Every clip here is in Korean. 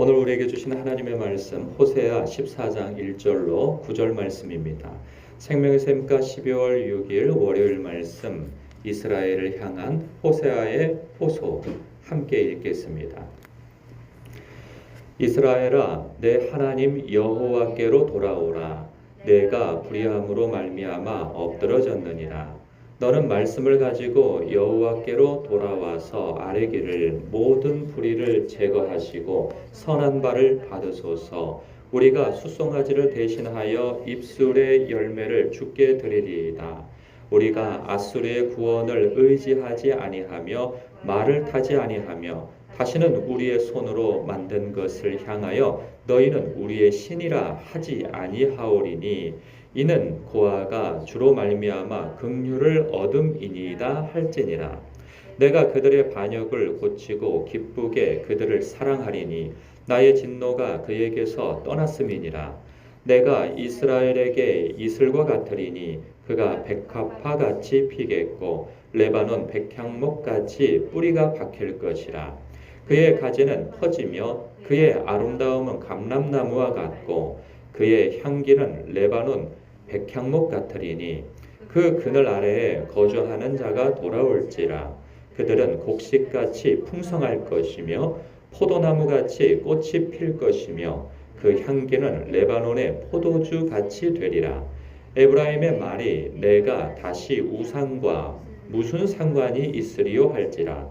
오늘 우리에게 주신 하나님의 말씀 호세아 14장 1절로 9절 말씀입니다. 생명의 샘가 12월 6일 월요일 말씀 이스라엘을 향한 호세아의 호소 함께 읽겠습니다. 이스라엘아 내 하나님 여호와께로 돌아오라 내가 불의함으로 말미암아 엎드러졌느니라 너는 말씀을 가지고 여호와께로 돌아와서 아뢰기를 모든 불의를 제거하시고 선한 바를 받으소서. 우리가 수송아지를 대신하여 입술의 열매를 주께 드리리이다. 우리가 아수르의 구원을 의지하지 아니하며 말을 타지 아니하며 다시는 우리의 손으로 만든 것을 향하여 너희는 우리의 신이라 하지 아니하오리니 이는 고아가 주로 말미암아 긍휼을 얻음이니이다 할지니라. 내가 그들의 반역을 고치고 기쁘게 그들을 사랑하리니 나의 진노가 그에게서 떠났음이니라. 내가 이스라엘에게 이슬과 같으리니 그가 백합화 같이 피겠고 레바논 백향목 같이 뿌리가 박힐 것이라. 그의 가지는 퍼지며 그의 아름다움은 감람나무와 같고 그의 향기는 레바논 백향목 같으리니 그 그늘 아래에 거주하는 자가 돌아올지라. 그들은 곡식같이 풍성할 것이며 포도나무같이 꽃이 필 것이며 그 향기는 레바논의 포도주 같이 되리라. 에브라임의 말이 내가 다시 우상과 무슨 상관이 있으리요 할지라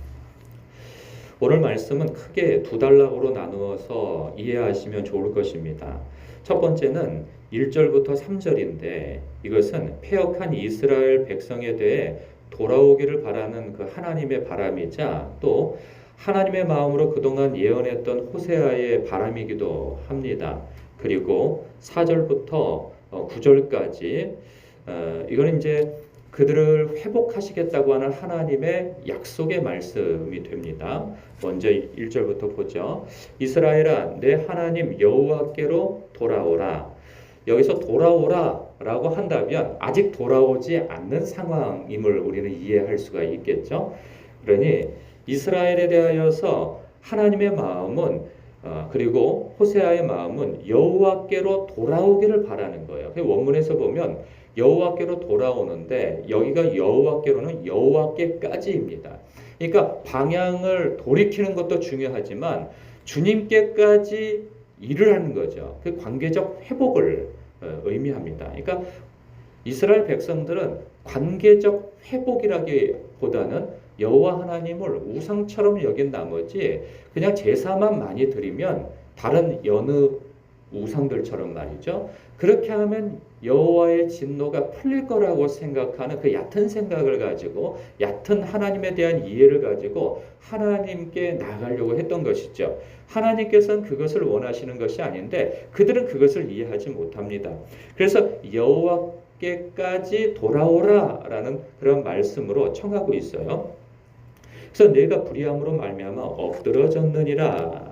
오늘 말씀은 크게 두 단락으로 나누어서 이해하시면 좋을 것입니다. 첫 번째는 1절부터 3절인데 이것은 폐역한 이스라엘 백성에 대해 돌아오기를 바라는 그 하나님의 바람이자 또 하나님의 마음으로 그동안 예언했던 호세아의 바람이기도 합니다. 그리고 4절부터 9절까지 어, 이거는 이제 그들을 회복하시겠다고 하는 하나님의 약속의 말씀이 됩니다. 먼저 1절부터 보죠. 이스라엘아 내 하나님 여호와께로 돌아오라. 여기서 돌아오라라고 한다면 아직 돌아오지 않는 상황임을 우리는 이해할 수가 있겠죠. 그러니 이스라엘에 대하여서 하나님의 마음은 어, 그리고 호세아의 마음은 여호와께로 돌아오기를 바라는 거예요. 원문에서 보면 여호와께로 돌아오는데 여기가 여호와께로는 여호와께까지입니다. 그러니까 방향을 돌이키는 것도 중요하지만 주님께까지 일을 하는 거죠. 그 관계적 회복을 어, 의미합니다. 그러니까 이스라엘 백성들은 관계적 회복이라기보다는 여호와 하나님을 우상처럼 여긴 나머지 그냥 제사만 많이 드리면 다른 여느 우상들처럼 말이죠. 그렇게 하면 여호와의 진노가 풀릴 거라고 생각하는 그 얕은 생각을 가지고 얕은 하나님에 대한 이해를 가지고 하나님께 나가려고 했던 것이죠. 하나님께서는 그것을 원하시는 것이 아닌데 그들은 그것을 이해하지 못합니다. 그래서 여호와께까지 돌아오라라는 그런 말씀으로 청하고 있어요. 그래서 내가 불의함으로 말미암아 엎드러졌느니라.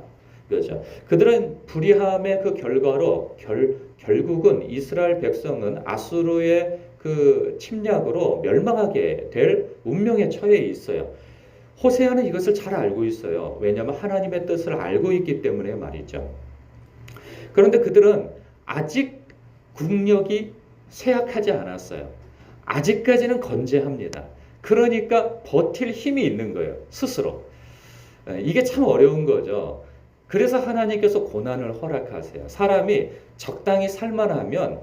그죠. 그들은 불의함의 그 결과로 결, 결국은 이스라엘 백성은 아수르의 그 침략으로 멸망하게 될 운명에 처해 있어요. 호세아는 이것을 잘 알고 있어요. 왜냐하면 하나님의 뜻을 알고 있기 때문에 말이죠. 그런데 그들은 아직 국력이 쇠약하지 않았어요. 아직까지는 건재합니다. 그러니까 버틸 힘이 있는 거예요. 스스로. 이게 참 어려운 거죠. 그래서 하나님께서 고난을 허락하세요. 사람이 적당히 살만하면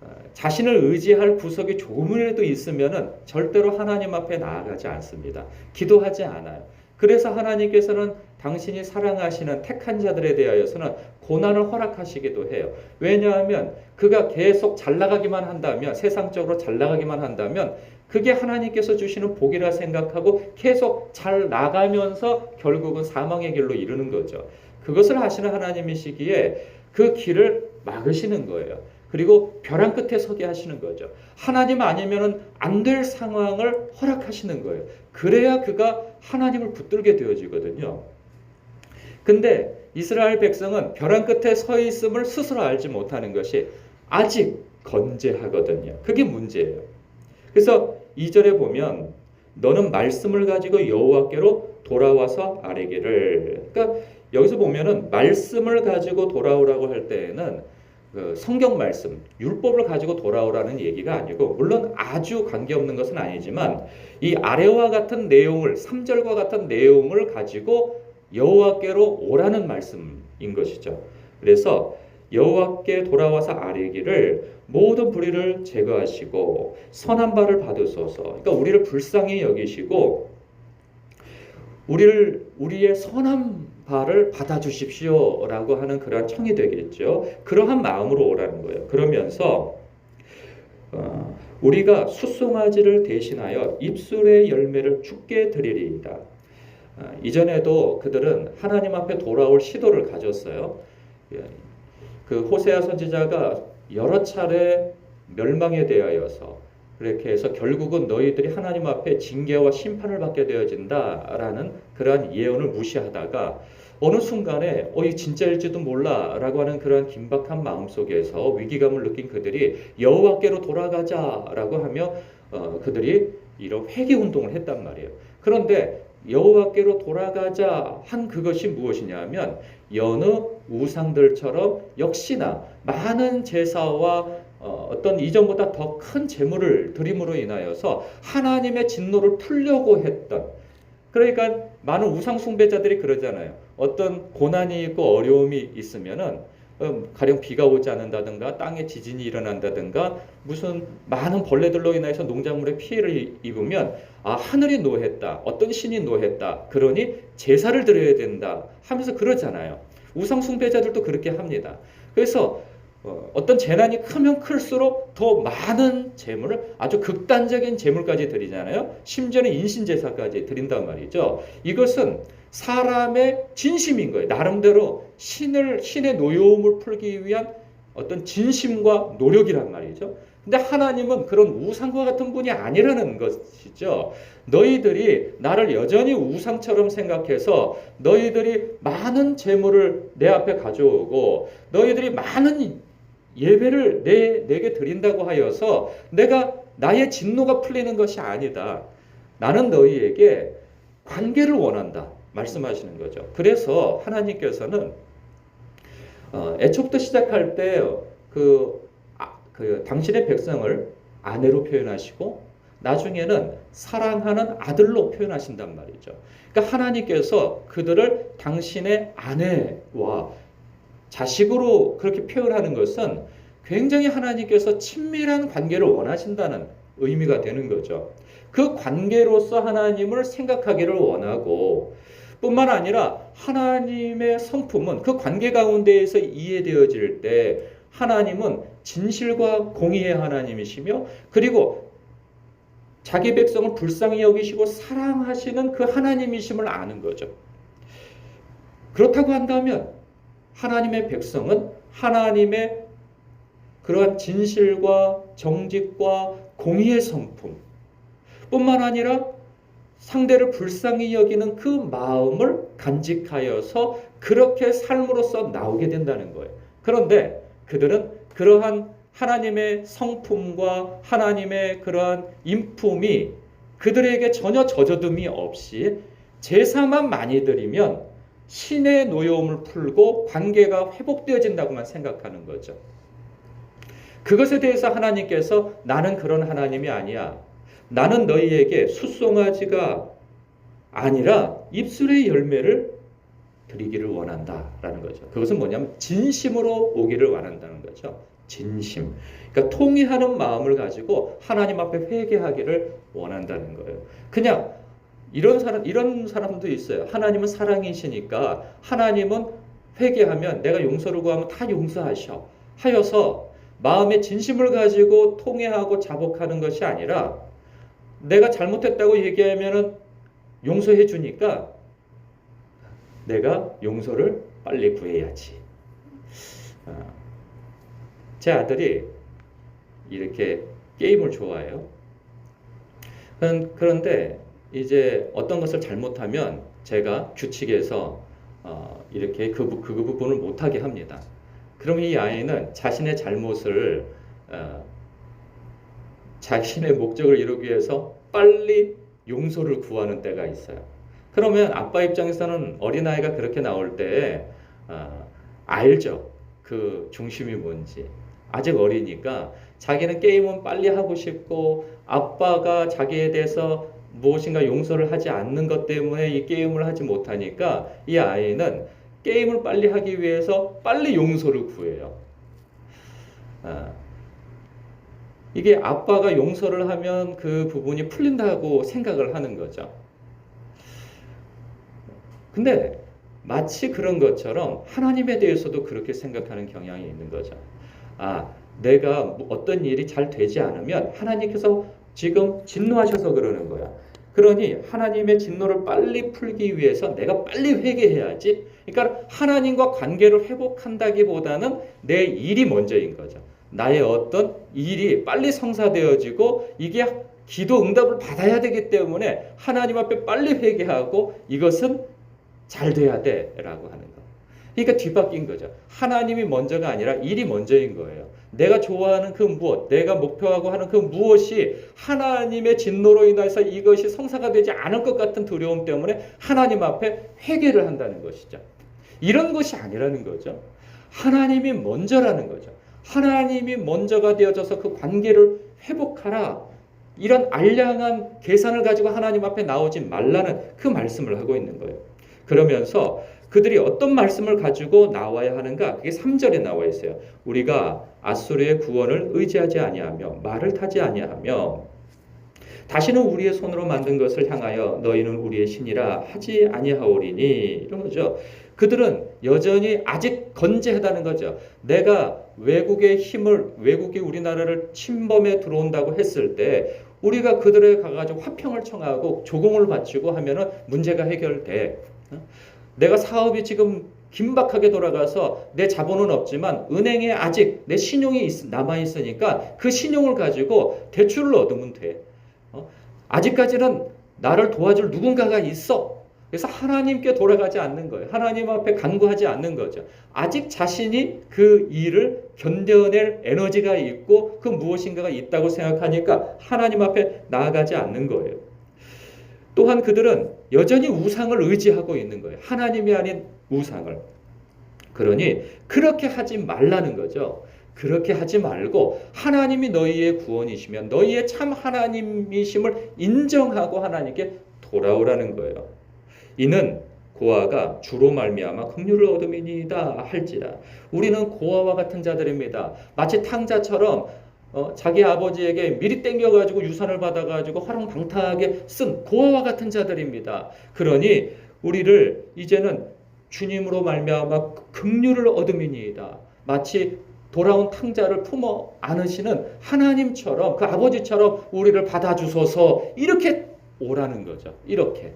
어, 자신을 의지할 구석이 조금이라도 있으면 절대로 하나님 앞에 나아가지 않습니다. 기도하지 않아요. 그래서 하나님께서는 당신이 사랑하시는 택한 자들에 대하여서는 고난을 허락하시기도 해요. 왜냐하면 그가 계속 잘 나가기만 한다면 세상적으로 잘 나가기만 한다면 그게 하나님께서 주시는 복이라 생각하고 계속 잘 나가면서 결국은 사망의 길로 이르는 거죠. 그것을 하시는 하나님이시기에 그 길을 막으시는 거예요. 그리고 벼랑 끝에 서게 하시는 거죠. 하나님 아니면은 안 될 상황을 허락하시는 거예요. 그래야 그가 하나님을 붙들게 되어지거든요. 근데 이스라엘 백성은 벼랑 끝에 서 있음을 스스로 알지 못하는 것이 아직 건재하거든요. 그게 문제예요. 그래서 2절에 보면 너는 말씀을 가지고 여호와께로 돌아와서 아뢰기를 그러니까 여기서 보면은 말씀을 가지고 돌아오라고 할 때에는 그 성경 말씀, 율법을 가지고 돌아오라는 얘기가 아니고 물론 아주 관계없는 것은 아니지만 이 아래와 같은 내용을 3절과 같은 내용을 가지고 여호와께로 오라는 말씀인 것이죠. 그래서 여호와께 돌아와서 아뢰기를 모든 불의를 제거하시고 선한 바를 받으소서. 그러니까 우리를 불쌍히 여기시고 우리를 우리의 선한 바를 받아 주십시오라고 하는 그러한 청이 되겠죠. 그러한 마음으로 오라는 거예요. 그러면서 어, 우리가 숫송아지를 대신하여 입술의 열매를 죽게 드리리이다. 어, 이전에도 그들은 하나님 앞에 돌아올 시도를 가졌어요. 예, 그 호세아 선지자가 여러 차례 멸망에 대하여서 그렇게 해서 결국은 너희들이 하나님 앞에 징계와 심판을 받게 되어진다라는 그러한 예언을 무시하다가 어느 순간에 어, 이 진짜일지도 몰라라고 하는 그러한 긴박한 마음 속에서 위기감을 느낀 그들이 여호와께로 돌아가자라고 하며 어, 그들이 이런 회개 운동을 했단 말이에요. 그런데 여호와께로 돌아가자 한 그것이 무엇이냐면 여느 우상들처럼 역시나 많은 제사와 어, 어떤 이전보다 더 큰 재물을 드림으로 인하여서 하나님의 진노를 풀려고 했던. 그러니까 많은 우상 숭배자들이 그러잖아요. 어떤 고난이 있고 어려움이 있으면은 음, 가령 비가 오지 않는다든가 땅에 지진이 일어난다든가 무슨 많은 벌레들로 인해서 농작물에 피해를 입으면 아 하늘이 노했다 어떤 신이 노했다 그러니 제사를 드려야 된다 하면서 그러잖아요. 우상 숭배자들도 그렇게 합니다. 그래서 어, 어떤 재난이 크면 클수록 더 많은 재물을 아주 극단적인 재물까지 드리잖아요 심지어는 인신 제사까지 드린단 말이죠 이것은 사람의 진심인 거예요. 나름대로 신을 신의 노여움을 풀기 위한 어떤 진심과 노력이란 말이죠. 근데 하나님은 그런 우상과 같은 분이 아니라는 것이죠. 너희들이 나를 여전히 우상처럼 생각해서 너희들이 많은 재물을 내 앞에 가져오고 너희들이 많은 예배를 내, 내게 드린다고 하여서 내가 나의 진노가 풀리는 것이 아니다. 나는 너희에게 관계를 원한다. 말씀하시는 거죠. 그래서 하나님께서는 어, 애초부터 시작할 때그 아, 그 당신의 백성을 아내로 표현하시고 나중에는 사랑하는 아들로 표현하신단 말이죠. 그러니까 하나님께서 그들을 당신의 아내와 자식으로 그렇게 표현하는 것은 굉장히 하나님께서 친밀한 관계를 원하신다는 의미가 되는 거죠. 그 관계로서 하나님을 생각하기를 원하고 뿐만 아니라 하나님의 성품은 그 관계 가운데에서 이해되어질 때 하나님은 진실과 공의의 하나님이시며 그리고 자기 백성을 불쌍히 여기시고 사랑하시는 그 하나님이심을 아는 거죠. 그렇다고 한다면 하나님의 백성은 하나님의 그러한 진실과 정직과 공의의 성품 뿐만 아니라 상대를 불쌍히 여기는 그 마음을 간직하여서 그렇게 삶으로서 나오게 된다는 거예요. 그런데 그들은 그러한 하나님의 성품과 하나님의 그러한 인품이 그들에게 전혀 젖어듦이 없이 제사만 많이 드리면 신의 노여움을 풀고 관계가 회복되어진다고만 생각하는 거죠. 그것에 대해서 하나님께서 나는 그런 하나님이 아니야. 나는 너희에게 숫송아지가 아니라 입술의 열매를 드리기를 원한다라는 거죠. 그것은 뭐냐면 진심으로 오기를 원한다는 거죠. 진심. 그러니까 통의하는 마음을 가지고 하나님 앞에 회개하기를 원한다는 거예요. 그냥 이런 사람 이런 사람도 있어요. 하나님은 사랑이시니까 하나님은 회개하면 내가 용서를 구하면 다 용서하셔. 하여서 마음의 진심을 가지고 통회하고 자복하는 것이 아니라 내가 잘못했다고 얘기하면은 용서해 주니까 내가 용서를 빨리 구해야지. 어. 제 아들이 이렇게 게임을 좋아해요. 그런- 그런데 이제 어떤 것을 잘못하면 제가 규칙에서 어, 이렇게 그, 부- 그 부분을 못하게 합니다. 그럼 이 아이는 자신의 잘못을 어, 자신의 목적을 이루기 위해서 빨리 용서를 구하는 때가 있어요. 그러면 아빠 입장에서는 어린아이가 그렇게 나올 때 어, 알죠. 그 중심이 뭔지. 아직 어리니까 자기는 게임은 빨리 하고 싶고 아빠가 자기에 대해서 무엇인가 용서를 하지 않는 것 때문에 이 게임을 하지 못하니까 이 아이는 게임을 빨리 하기 위해서 빨리 용서를 구해요. 아, 이게 아빠가 용서를 하면 그 부분이 풀린다고 생각을 하는 거죠. 근데 마치 그런 것처럼 하나님에 대해서도 그렇게 생각하는 경향이 있는 거죠. 아, 내가 뭐 어떤 일이 잘 되지 않으면 하나님께서 지금 진노하셔서 그러는 거야. 그러니 하나님의 진노를 빨리 풀기 위해서 내가 빨리 회개해야지. 그러니까 하나님과 관계를 회복한다기보다는 내 일이 먼저인 거죠. 나의 어떤 일이 빨리 성사되어지고 이게 기도 응답을 받아야 되기 때문에 하나님 앞에 빨리 회개하고 이것은 잘 돼야 돼라고 하는 거. 그러니까 뒤바뀐 거죠. 하나님이 먼저가 아니라 일이 먼저인 거예요. 내가 좋아하는 그 무엇, 내가 목표하고 하는 그 무엇이 하나님의 진노로 인해서 이것이 성사가 되지 않을 것 같은 두려움 때문에 하나님 앞에 회개를 한다는 것이죠. 이런 것이 아니라는 거죠. 하나님이 먼저라는 거죠. 하나님이 먼저가 되어져서 그 관계를 회복하라. 이런 알량한 계산을 가지고 하나님 앞에 나오지 말라는 그 말씀을 하고 있는 거예요. 그러면서 그들이 어떤 말씀을 가지고 나와야 하는가? 그게 3절에 나와 있어요. 우리가 아수르의 구원을 의지하지 아니하며 말을 타지 아니하며 다시는 우리의 손으로 만든 것을 향하여 너희는 우리의 신이라 하지 아니하오리니 이런 거죠. 그들은 여전히 아직 건재하다는 거죠. 내가 외국의 힘을 외국이 우리나라를 침범해 들어온다고 했을 때 우리가 그들에 가가지고 화평을 청하고 조공을 바치고 하면은 문제가 해결돼. 내가 사업이 지금 긴박하게 돌아가서 내 자본은 없지만 은행에 아직 내 신용이 남아 있으니까 그 신용을 가지고 대출을 얻으면 돼. 어? 아직까지는 나를 도와줄 누군가가 있어. 그래서 하나님께 돌아가지 않는 거예요. 하나님 앞에 간구하지 않는 거죠. 아직 자신이 그 일을 견뎌낼 에너지가 있고 그 무엇인가가 있다고 생각하니까 하나님 앞에 나아가지 않는 거예요. 또한 그들은 여전히 우상을 의지하고 있는 거예요. 하나님이 아닌 우상을. 그러니 그렇게 하지 말라는 거죠. 그렇게 하지 말고 하나님이 너희의 구원이시면 너희의 참 하나님이심을 인정하고 하나님께 돌아오라는 거예요. 이는 고아가 주로 말미암아 긍휼을 얻음이니이다 할지라 우리는 고아와 같은 자들입니다. 마치 탕자처럼 어, 자기 아버지에게 미리 땡겨가지고 유산을 받아가지고 화랑방탕하게 쓴 고아와 같은 자들입니다. 그러니 우리를 이제는 주님으로 말미암아 긍휼을 얻음이니이다. 마치 돌아온 탕자를 품어 안으시는 하나님처럼 그 아버지처럼 우리를 받아주소서 이렇게 오라는 거죠. 이렇게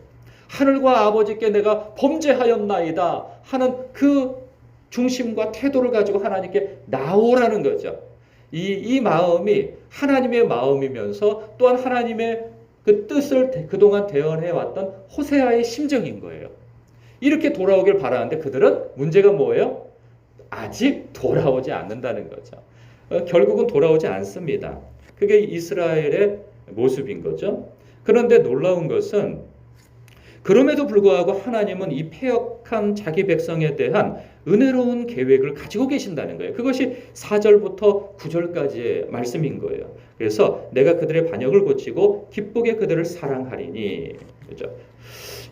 하늘과 아버지께 내가 범죄하였나이다 하는 그 중심과 태도를 가지고 하나님께 나오라는 거죠. 이, 이 마음이 하나님의 마음이면서 또한 하나님의 그 뜻을 그동안 대언해 왔던 호세아의 심정인 거예요. 이렇게 돌아오길 바라는데 그들은 문제가 뭐예요? 아직 돌아오지 않는다는 거죠. 어, 결국은 돌아오지 않습니다. 그게 이스라엘의 모습인 거죠. 그런데 놀라운 것은 그럼에도 불구하고 하나님은 이 폐역 한 자기 백성에 대한 은혜로운 계획을 가지고 계신다는 거예요. 그것이 4절부터 9절까지의 말씀인 거예요. 그래서 내가 그들의 반역을 고치고 기쁘게 그들을 사랑하리니. 그죠?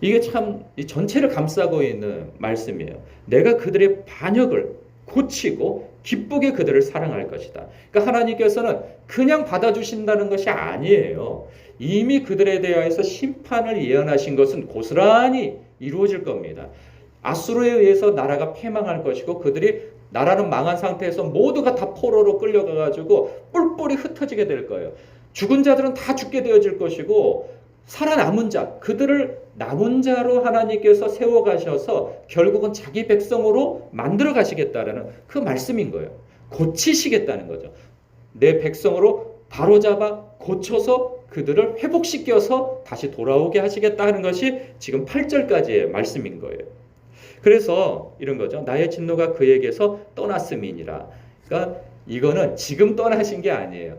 이게 참 전체를 감싸고 있는 말씀이에요. 내가 그들의 반역을 고치고 기쁘게 그들을 사랑할 것이다. 그러니까 하나님께서는 그냥 받아주신다는 것이 아니에요. 이미 그들에 대하여서 심판을 예언하신 것은 고스란히 이루어질 겁니다. 아수르에 의해서 나라가 패망할 것이고 그들이 나라는 망한 상태에서 모두가 다 포로로 끌려가 가지고 뿔뿔이 흩어지게 될 거예요. 죽은 자들은 다 죽게 되어질 것이고 살아남은 자, 그들을 남은 자로 하나님께서 세워 가셔서 결국은 자기 백성으로 만들어 가시겠다라는 그 말씀인 거예요. 고치시겠다는 거죠. 내 백성으로 바로잡아 고쳐서 그들을 회복시켜서 다시 돌아오게 하시겠다 하는 것이 지금 8절까지의 말씀인 거예요. 그래서 이런 거죠. 나의 진노가 그에게서 떠났음이니라. 그러니까 이거는 지금 떠나신 게 아니에요.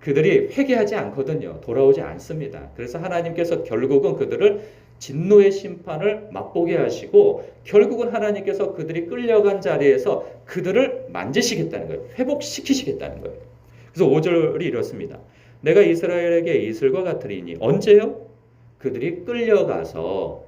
그들이 회개하지 않거든요. 돌아오지 않습니다. 그래서 하나님께서 결국은 그들을 진노의 심판을 맛보게 하시고 결국은 하나님께서 그들이 끌려간 자리에서 그들을 만지시겠다는 거예요. 회복시키시겠다는 거예요. 그래서 5절이 이렇습니다. 내가 이스라엘에게 이슬과 같으리니 언제요? 그들이 끌려가서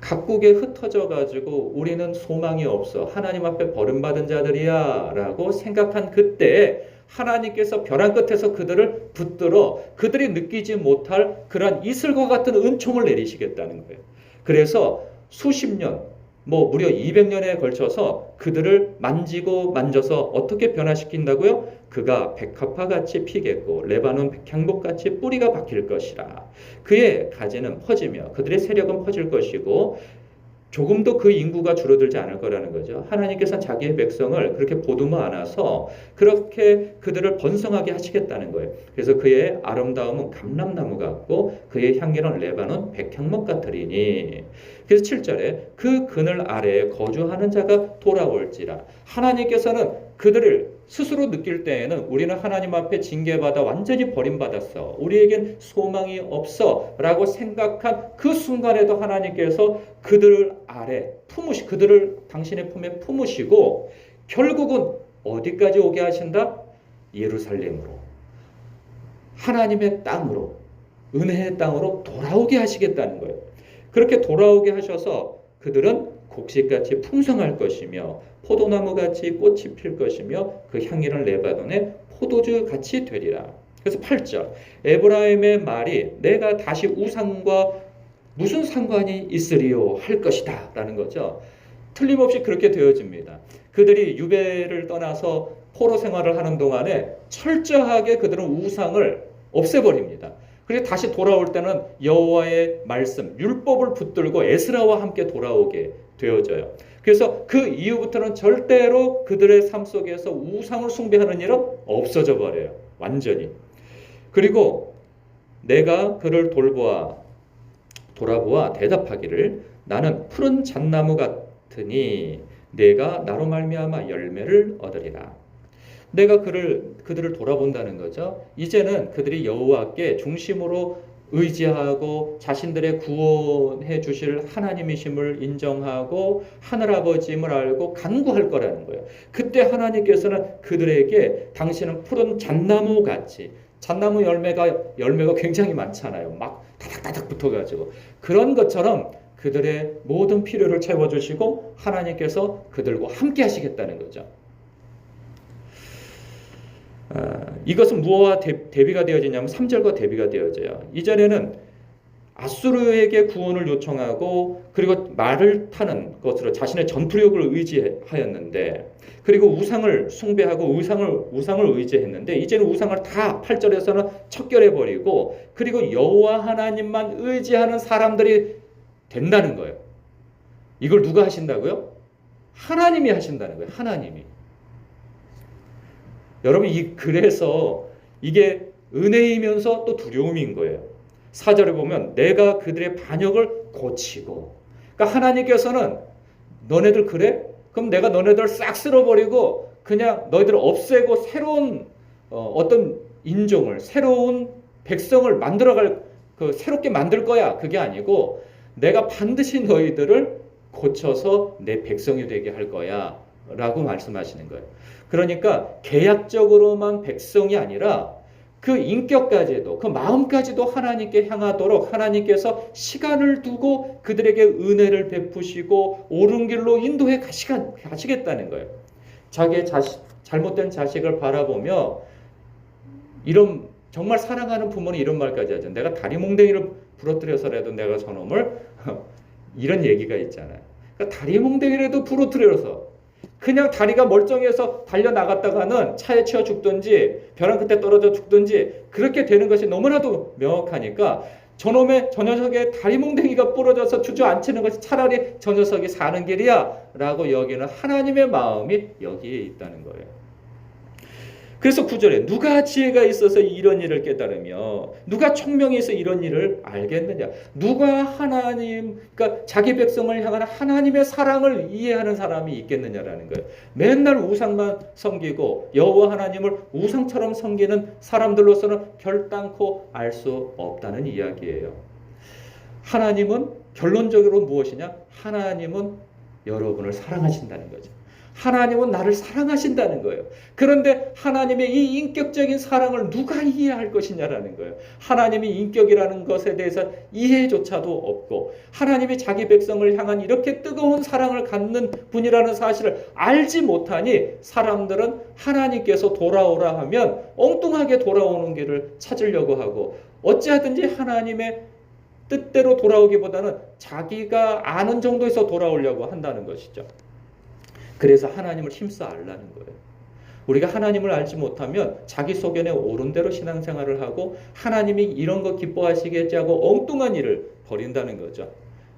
각국에 흩어져 가지고 우리는 소망이 없어 하나님 앞에 버림받은 자들이야라고 생각한 그때 하나님께서 벼랑 끝에서 그들을 붙들어 그들이 느끼지 못할 그러한 이슬과 같은 은총을 내리시겠다는 거예요. 그래서 수십 년, 뭐 무려 200년에 걸쳐서 그들을 만지고 만져서 어떻게 변화시킨다고요? 그가 백합화 같이 피겠고 레바논 백향목 같이 뿌리가 박힐 것이라. 그의 가지는 퍼지며 그들의 세력은 퍼질 것이고 조금도 그 인구가 줄어들지 않을 거라는 거죠. 하나님께서 자기의 백성을 그렇게 보듬어 안아서 그렇게 그들을 번성하게 하시겠다는 거예요. 그래서 그의 아름다움은 감람나무 같고 그의 향기는 레바논 백향목 같으리니. 그래서 7절에 그 그늘 아래에 거주하는 자가 돌아올지라. 하나님께서는 그들을 스스로 느낄 때에는 우리는 하나님 앞에 징계받아 완전히 버림받았어. 우리에겐 소망이 없어. 라고 생각한 그 순간에도 하나님께서 그들을 아래 품으시, 그들을 당신의 품에 품으시고 결국은 어디까지 오게 하신다? 예루살렘으로. 하나님의 땅으로. 은혜의 땅으로 돌아오게 하시겠다는 거예요. 그렇게 돌아오게 하셔서 그들은 곡식같이 풍성할 것이며 포도나무 같이 꽃이 필 것이며 그 향기는 레바논의 포도주 같이 되리라. 그래서 8절 에브라임의 말이 내가 다시 우상과 무슨 상관이 있으리요 할 것이다 라는 거죠. 틀림없이 그렇게 되어집니다. 그들이 유배를 떠나서 포로 생활을 하는 동안에 철저하게 그들은 우상을 없애버립니다. 그리고 다시 돌아올 때는 여호와의 말씀, 율법을 붙들고 에스라와 함께 돌아오게 되어져요. 그래서 그 이후부터는 절대로 그들의 삶 속에서 우상을 숭배하는 일은 없어져 버려요. 완전히. 그리고 내가 그를 돌보아 돌아보아 대답하기를 나는 푸른 잣나무 같으니 내가 나로 말미암아 열매를 얻으리라. 내가 그를 그들을 돌아본다는 거죠. 이제는 그들이 여호와께 중심으로 의지하고 자신들의 구원해 주실 하나님이심을 인정하고 하늘 아버지임을 알고 간구할 거라는 거예요. 그때 하나님께서는 그들에게 당신은 푸른 잣나무 같이 잣나무 열매가 열매가 굉장히 많잖아요. 막 다닥다닥 붙어가지고 그런 것처럼 그들의 모든 필요를 채워주시고 하나님께서 그들과 함께 하시겠다는 거죠. 아, 이것은 무엇과 대, 비가 되어지냐면 3절과 대비가 되어져요. 이전에는 아수르에게 구원을 요청하고 그리고 말을 타는 것으로 자신의 전투력을 의지하였는데 그리고 우상을 숭배하고 우상을 우상을 의지했는데 이제는 우상을 다 8절에서는 척결해 버리고 그리고 여호와 하나님만 의지하는 사람들이 된다는 거예요. 이걸 누가 하신다고요? 하나님이 하신다는 거예요. 하나님이. 여러분 이 그래서 이게 은혜이면서 또 두려움인 거예요. 사절에 보면 내가 그들의 반역을 고치고 그러니까 하나님께서는 너네들 그래? 그럼 내가 너네들을 싹 쓸어버리고 그냥 너희들을 없애고 새로운 어, 떤 인종을 새로운 백성을 만들어갈 그 새롭게 만들 거야 그게 아니고 내가 반드시 너희들을 고쳐서 내 백성이 되게 할 거야 라고 말씀하시는 거예요. 그러니까 계약적으로만 백성이 아니라 그 인격까지도 그 마음까지도 하나님께 향하도록 하나님께서 시간을 두고 그들에게 은혜를 베푸시고 옳은 길로 인도해 가시겠다는 거예요. 자기의 자식, 잘못된 자식을 바라보며 이런 정말 사랑하는 부모는 이런 말까지 하죠. 내가 다리 몽댕이를 부러뜨려서라도 내가 저놈을 이런 얘기가 있잖아요. 그러니까 다리 몽댕이라도 부러뜨려서 그냥 다리가 멀쩡해서 달려 나갔다가는 차에 치여 죽든지 벼랑 끝에 떨어져 죽든지 그렇게 되는 것이 너무나도 명확하니까 저놈의 저 녀석의 다리 몽댕이가 부러져서 주저앉히는 것이 차라리 저 녀석이 사는 길이야 라고 여기는 하나님의 마음이 여기에 있다는 거예요. 그래서 구절에 누가 지혜가 있어서 이런 일을 깨달으며 누가 있어 이런 일을 알겠느냐 누가 하나님 그러니까 자기 백성을 향한 하나님의 사랑을 이해하는 사람이 있겠느냐라는 거예요. 맨날 우상만 섬기고 여호와 하나님을 우상처럼 섬기는 사람들로서는 결단코 알 수 없다는 이야기예요. 하나님은 결론적으로 무엇이냐? 하나님은 여러분을 사랑하신다는 거죠. 하나님은 나를 사랑하신다는 거예요. 그런데 하나님의 이 인격적인 사랑을 누가 이해할 것이냐라는 거예요. 하나님이 인격이라는 것에 대해서 이해조차도 없고 하나님이 자기 백성을 향한 이렇게 뜨거운 사랑을 갖는 분이라는 사실을 알지 못하니 사람들은 하나님께서 돌아오라 하면 엉뚱하게 돌아오는 길을 찾으려고 하고 어찌하든지 하나님의 뜻대로 돌아오기보다는 자기가 아는 정도에서 돌아오려고 한다는 것이죠. 그래서 하나님을 힘써 알라는 거예요. 우리가 하나님을 알지 못하면 자기 소견에 옳은 대로 신앙생활을 하고 하나님이 이런 거 기뻐하시겠지 하고 엉뚱한 일을 벌인다는 거죠.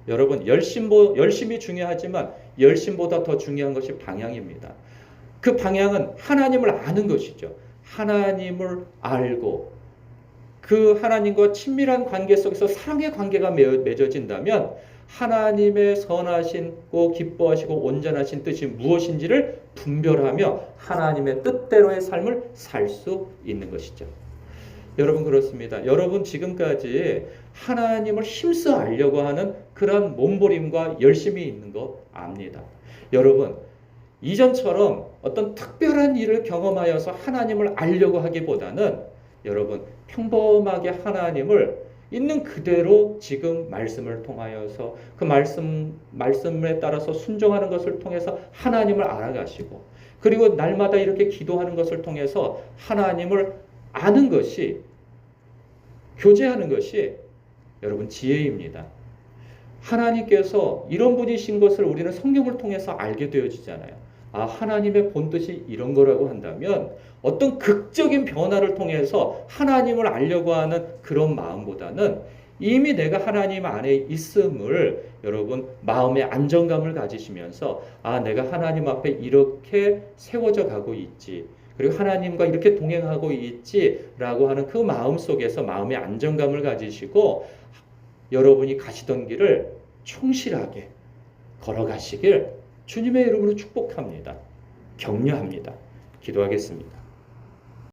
여러분 열심보, 열심이 중요하지만 열심보다 더 중요한 것이 방향입니다. 그 방향은 하나님을 아는 것이죠. 하나님을 알고 그 하나님과 친밀한 관계 속에서 사랑의 관계가 맺어진다면 하나님의 선하신 고 기뻐하시고 온전하신 뜻이 무엇인지를 분별하며 하나님의 뜻대로의 삶을 살 수 있는 것이죠. 여러분 그렇습니다. 여러분 지금까지 하나님을 힘써 알려고 하는 그런 몸부림과 열심이 있는 거 압니다. 여러분 이전처럼 어떤 특별한 일을 경험하여서 하나님을 알려고 하기보다는 여러분 평범하게 하나님을 있는 그대로 지금 말씀을 통하여서 그 말씀 말씀에 따라서 순종하는 것을 통해서 하나님을 알아가시고 그리고 날마다 이렇게 기도하는 것을 통해서 하나님을 아는 것이 교제하는 것이 여러분 지혜입니다. 하나님께서 이런 분이신 것을 우리는 성경을 통해서 알게 되어지잖아요. 아, 하나님의 본뜻이 이런 거라고 한다면 어떤 극적인 변화를 통해서 하나님을 알려고 하는 그런 마음보다는 이미 내가 하나님 안에 있음을 여러분 마음의 안정감을 가지시면서 아, 내가 하나님 앞에 이렇게 세워져 가고 있지. 그리고 하나님과 이렇게 동행하고 있지라고 하는 그 마음 속에서 마음의 안정감을 가지시고 여러분이 가시던 길을 충실하게 걸어가시길 주님의 이름으로 축복합니다. 격려합니다. 기도하겠습니다.